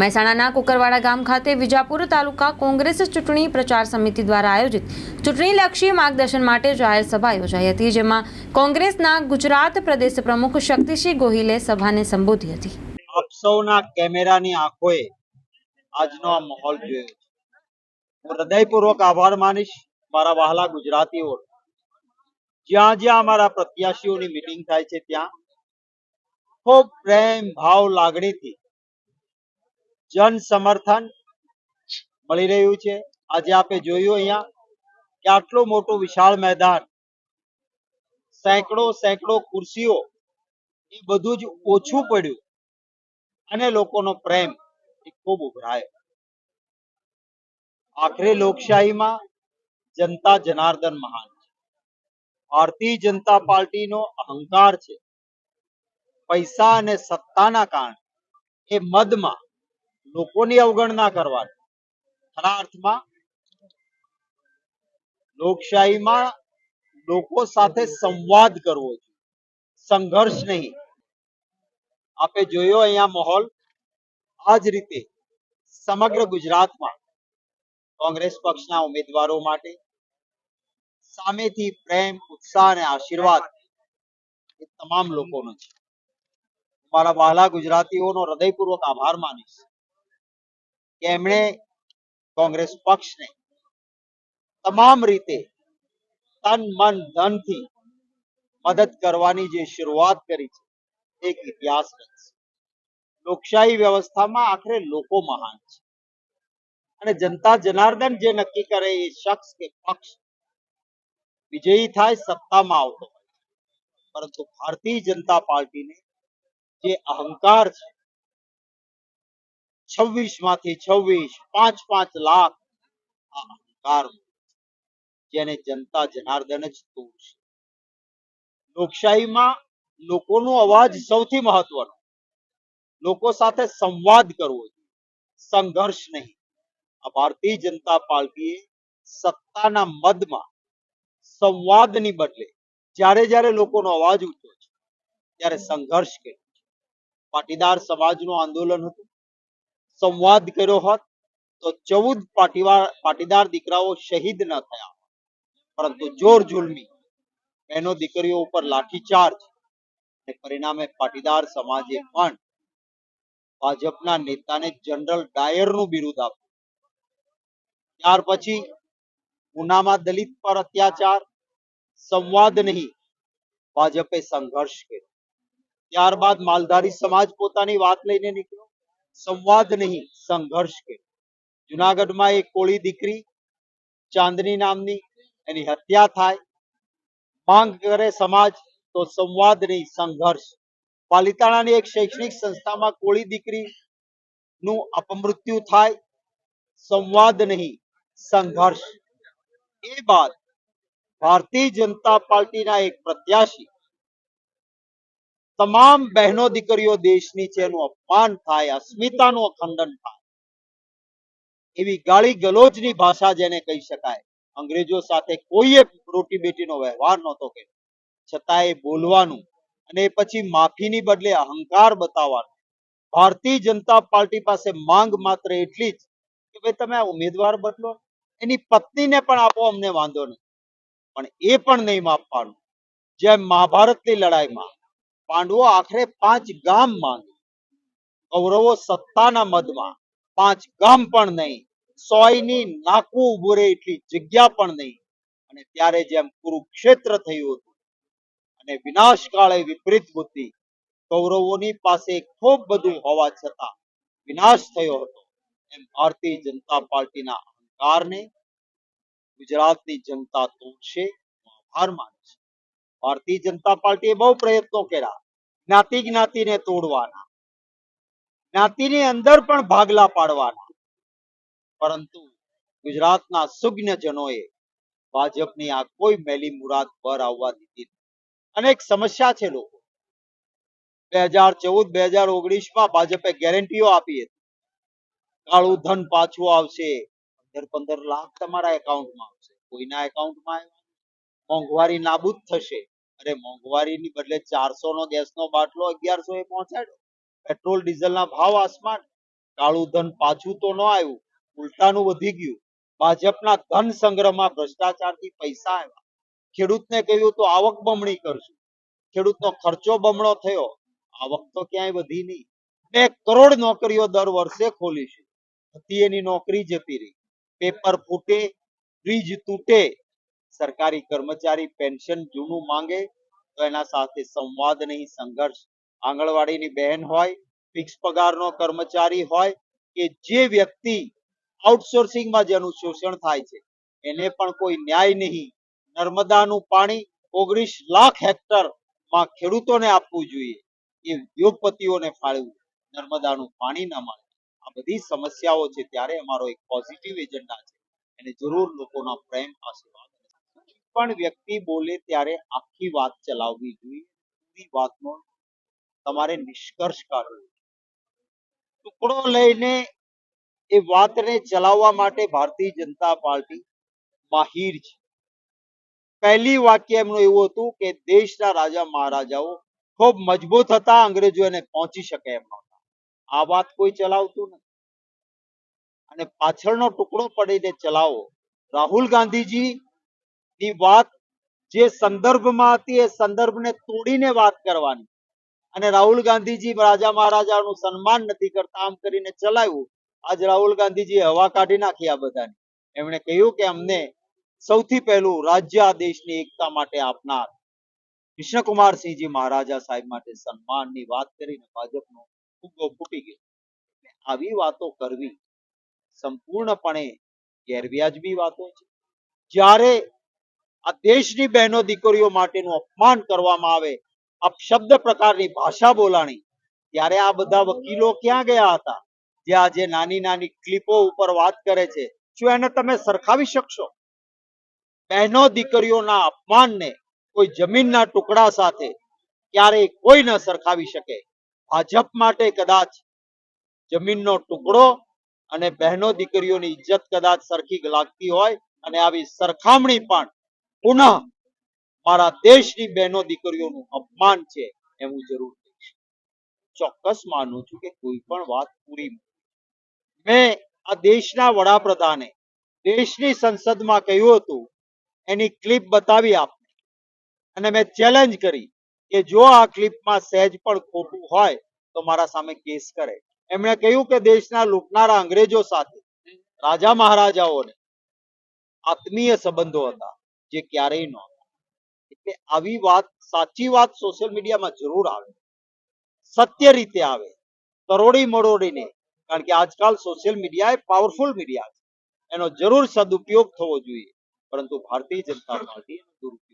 મહેસાણાના કુકરવાડા ગામ ખાતે વિજાપુર તાલુકા કોંગ્રેસ ચૂંટણી પ્રચાર સમિતિ દ્વારા આયોજિત ચૂંટણીલક્ષી માર્ગદર્શન માટે જાહેર સભા યોજાઈ હતી, જેમાં કોંગ્રેસના ગુજરાત પ્રદેશ પ્રમુખ શક્તિસિંહ ગોહિલે સભાને સંબોધી હતી. આજનો માહોલ હૃદયપૂર્વક આભાર માનીશ મારા વહાલા ગુજરાતીઓ. જ્યાં જ્યાં અમારા પ્રત્યાશીઓની મિટિંગ થાય છે ત્યાં ખૂબ પ્રેમ, ભાવ, લાગણીથી જન સમર્થન મળી રહ્યું છે. આજે આપે જોયું અહીંયા કે આટલું મોટું વિશાળ મેદાન, સેંકડો સેંકડો ખુરશીઓ, એ બધું જ ઓછું પડ્યું અને લોકોનો પ્રેમ એ ખૂબ ઉભરાયો. આખરે લોકશાહીમાં જનતા જનાર્દન મહાન છે. ભારતીય જનતા પાર્ટીનો અહંકાર છે. પૈસા અને સત્તાના કારણે, એ મદમાં લોકોની અવગણના કરવાની ખરા અર્થમાં લોકશાહીમાં લોકો સાથે સંવાદ કરવો જોઈએ. સંઘર્ષ નહીં. આપે જોયો અહીંયા માહોલ? આ જ રીતે સમગ્ર ગુજરાતમાં કોંગ્રેસ પક્ષના ઉમેદવારો માટે સામેથી પ્રેમ, ઉત્સાહ અને આશીર્વાદ એ તમામ લોકોનો છે. મારા વહાલા ગુજરાતીઓનો હૃદયપૂર્વક આભાર માનીશ. કે એમણે કોંગ્રેસ પક્ષને તમામ રીતે તન, મન, ધનથી મદદ કરવાની જે શરૂઆત કરી છે, એક ઇતિહાસ લોકશાહી વ્યવસ્થામાં આખરે લોકો મહાન છે. અને જનતા જનાર્દન જે નક્કી કરે એ શખ્સ કે પક્ષ વિજયી થાય સત્તામાં આવતો પરંતુ ભારતીય જનતા પાર્ટીને જે અહંકાર છે છવ્વીસમાંથી છવ્વીસ, પાંચ પાંચ લાખ આ અહંકાર જેને જનતા જનાર્દન જ તોડશે લોકશાહીમાં લોકોનો અવાજ સૌથી મહત્વનો. લોકો સાથે સંવાદ કરવો સંઘર્ષ નહીં. ભારતીય જનતા પાર્ટીએ સત્તાના મદમાં સંવાદની બદલે જ્યારે જ્યારે લોકોનો અવાજ ઉઠ્યો છે, ત્યારે સંઘર્ષ કર્યો પાટીદાર સમાજનું આંદોલન હતું. સંવાદ કર્યો હોત, તો ચૌદ પાટીવાર પાટીદાર દીકરાઓ શહીદ ન થયા પરંતુ જોર જુલમી બહેનો દીકરીઓ ઉપર લાઠીચાર્જ અને પરિણામે પાટીદાર સમાજે પણ ભાજપના નેતાને જનરલ ડાયરનું બિરુદ આપ્યું. ત્યાર પછી ઉનામાં દલિત પર અત્યાચાર, સંવાદ નહીં, ભાજપે સંઘર્ષ કર્યો. ત્યારબાદ માલધારી સમાજ પોતાની વાત લઈને નીકળ્યો. સંવાદ નહીં, સંઘર્ષ કે. જુનાગઢમાં એક કોળી દીકરી, ચાંદની નામની, એની હત્યા થાય. માંગ કરે સમાજ તો સંવાદ નહીં, સંઘર્ષ. પાલિતાણાની એક શૈક્ષણિક સંસ્થામાં કોળી દીકરી નું અપમૃત્યુ થાય. સંવાદ નહીં, સંઘર્ષ. એ બાદ ભારતીય જનતા પાર્ટીના એક પ્રત્યાશી તમામ બહેનો દીકરીઓ દેશની છે એનું અપમાન થાય, અસ્મિતાનું અખંડન થાય. એવી ગાળી ગલોચની ભાષા જેને કહી શકાય. અંગ્રેજો સાથે કોઈએ રોટી બેટીનો વ્યવહાર નહોતો કર્યો. છતાં એ બોલવાનું અને પછી માફીની બદલે અહંકાર બતાવવાનું. ભારતીય જનતા પાર્ટી પાસે માંગ માત્ર એટલી જ કે ભાઈ તમે ઉમેદવાર બદલો, એની પત્નીને પણ આપો, અમને વાંધો નહીં. પણ એ પણ નહીં માપવાનું. જેમ મહાભારતની લડાઈમાં પાંડવો આખરે પાંચ ગામ માંગે કૌરવો સત્તાના મદમાં પાંચ ગામ પણ નહીં, સોયની નાકું ઉભું રહે એટલી જગ્યા પણ નહીં. અને ત્યારે જેમ કુરુક્ષેત્ર થયું હતું અને વિનાશ કાળે વિપરીત બુદ્ધિ, કૌરવોની પાસે ખૂબ બધું હોવા છતાં વિનાશ થયો હતો. એમ ભારતીય જનતા પાર્ટીના અહંકારને ગુજરાતની જનતા તોડશે આભાર માનું છે. ભારતીય જનતા પાર્ટીએ બહુ પ્રયત્નો કર્યા. જ્ઞાતિ જ્ઞાતિને તોડવાના. જ્ઞાતિની અંદર પણ ભાગલા પાડવાના. પરંતુ ગુજરાતના સુજ્ઞજનોએ ભાજપની આ કોઈ મેલી મુરાદ પર આવવા દીધી અનેક સમસ્યા છે લોકો. બે હજાર ચૌદ, બે હજાર ઓગણીસમાં ભાજપે ગેરંટીઓ આપી હતી. કાળું ધન પાછું આવશે. પંદર પંદર લાખ તમારા એકાઉન્ટમાં આવશે. કોઈના એકાઉન્ટમાં મોંઘવારી નાબૂદ થશે. અરે મોંઘવારીની બદલે ચારસો નો ગેસનો બાટલો અગિયારસો એ પહોંચાડ્યો. પેટ્રોલ, ડીઝલના ભાવ આસમાન. કાળું ધન પાછું તો ન આવ્યું, ઉલટાનું વધી ગયું. ભાજપના ધન સંગ્રહમાં ભ્રષ્ટાચારથી પૈસા આવ્યા. ખેડૂતને કહ્યું, તો આવક બમણી કરશું. ખેડૂતનો ખર્ચો બમણો થયો. આવક તો ક્યાંય વધી નહીં. બે કરોડ નોકરીઓ દર વર્ષે ખોલીશું. હતી એની નોકરી જતી રહી. પેપર ફૂટે બ્રિજ તૂટે. સરકારી કર્મચારી પેન્શન જૂનું માંગે, તો એના સાથે સંવાદ નહીં, સંઘર્ષ. આંગણવાડીની બહેન હોય ફિક્સ પગારનો કર્મચારી હોય, કે જે વ્યક્તિ આઉટસોર્સિંગમાં જેનું શોષણ થાય છે, એને પણ કોઈ ન્યાય નહીં. નર્મદાનું પાણી ઓગણીસ લાખ હેક્ટરમાં ખેડૂતોને આપવું જોઈએ, એ ઉદ્યોગપતિઓને ફાળવું. નર્મદાનું પાણી ન મળે. આ બધી સમસ્યાઓ છે, ત્યારે અમારો એક પોઝિટિવ એજન્ડા છે. એને જરૂર લોકોના પ્રેમ, આશીર્વાદ પણ વ્યક્તિ બોલે ત્યારે આખી વાત ચલાવવી જોઈએ. વાતનો તમારે નિષ્કર્ષ કાઢવો ટુકડો લઈને એ વાતને ચલાવવા માટે ભારતીય જનતા પાર્ટી માહિર છે. પહેલી વાક્ય એમનું એવું હતું કે દેશના રાજા મહારાજાઓ ખૂબ મજબૂત હતા, અંગ્રેજો એને પહોંચી શકે એમ નહોતા. આ વાત કોઈ ચલાવતું નથી. અને પાછળનો ટુકડો પડીને ચલાવો. રાહુલ ગાંધીજી ની વાત જે સંદર્ભમાં હતી એ સંદર્ભને તોડીને વાત કરવાની. અને રાહુલ ગાંધીજી રાજા મહારાજાનું સન્માન નથી કરતા, આમ કરીને ચલાવ્યું. આજ રાહુલ ગાંધીજી હવા કાઢી નાખી બધાની. એમણે કહ્યું કે અમને સૌથી પહેલું રાજ્ય દેશની એકતા માટે આપનાર કૃષ્ણકુમારસિંહજી મહારાજા સાહેબ માટે સન્માનની વાત કરીને ભાજપનો ફુગ્ગો ફૂટી ગયો. આવી વાતો કરવી સંપૂર્ણપણે ગેરવ્યાજબી વાતો છે. જ્યારે આ દેશની બહેનો દીકરીઓ માટેનું અપમાન કરવામાં આવે અપશબ્દ પ્રકારની ભાષા બોલાણી. ત્યારે આ બધા વકીલો ક્યાં ગયા હતા? જે આજે નાની નાની ક્લિપો ઉપર વાત કરે છે. શું એને તમે સરખાવી શકશો? બહેનો દીકરીઓના અપમાનને કોઈ જમીનના ટુકડા સાથે ક્યારેય કોઈ ન સરખાવી શકે. ભાજપ માટે કદાચ જમીનનો ટુકડો અને બહેનો દીકરીઓની ઇજ્જત કદાચ સરખી લાગતી હોય અને આવી સરખામણી પણ પુનઃ મારા દેશની બહેનો દીકરીઓનું અપમાન છે એમ હું જરૂર કહીશ. ચોક્કસ માનું છું કે કોઈ પણ વાત પૂરી મેં આ દેશના વડાપ્રધાને દેશની સંસદમાં કહ્યું હતું, એની ક્લિપ બતાવી આપને. અને મેં ચેલેન્જ કરી કે જો આ ક્લિપમાં સહેજ પણ ખોટું હોય તો મારા સામે કેસ કરે. એમણે કહ્યું કે દેશના લૂંટનારા અંગ્રેજો સાથે રાજા મહારાજાઓને આત્મીય સંબંધો હતા. જે ક્યારેય ન એટલે આવી વાત, સાચી વાત સોશિયલ મીડિયામાં જરૂર આવે. સત્ય રીતે આવે. તરોડી મરોડીને. કારણ કે આજકાલ સોશિયલ મીડિયા એ પાવરફુલ મીડિયા છે. એનો જરૂર સદુપયોગ થવો જોઈએ. પરંતુ ભારતીય જનતા પાર્ટી દુરુપયોગ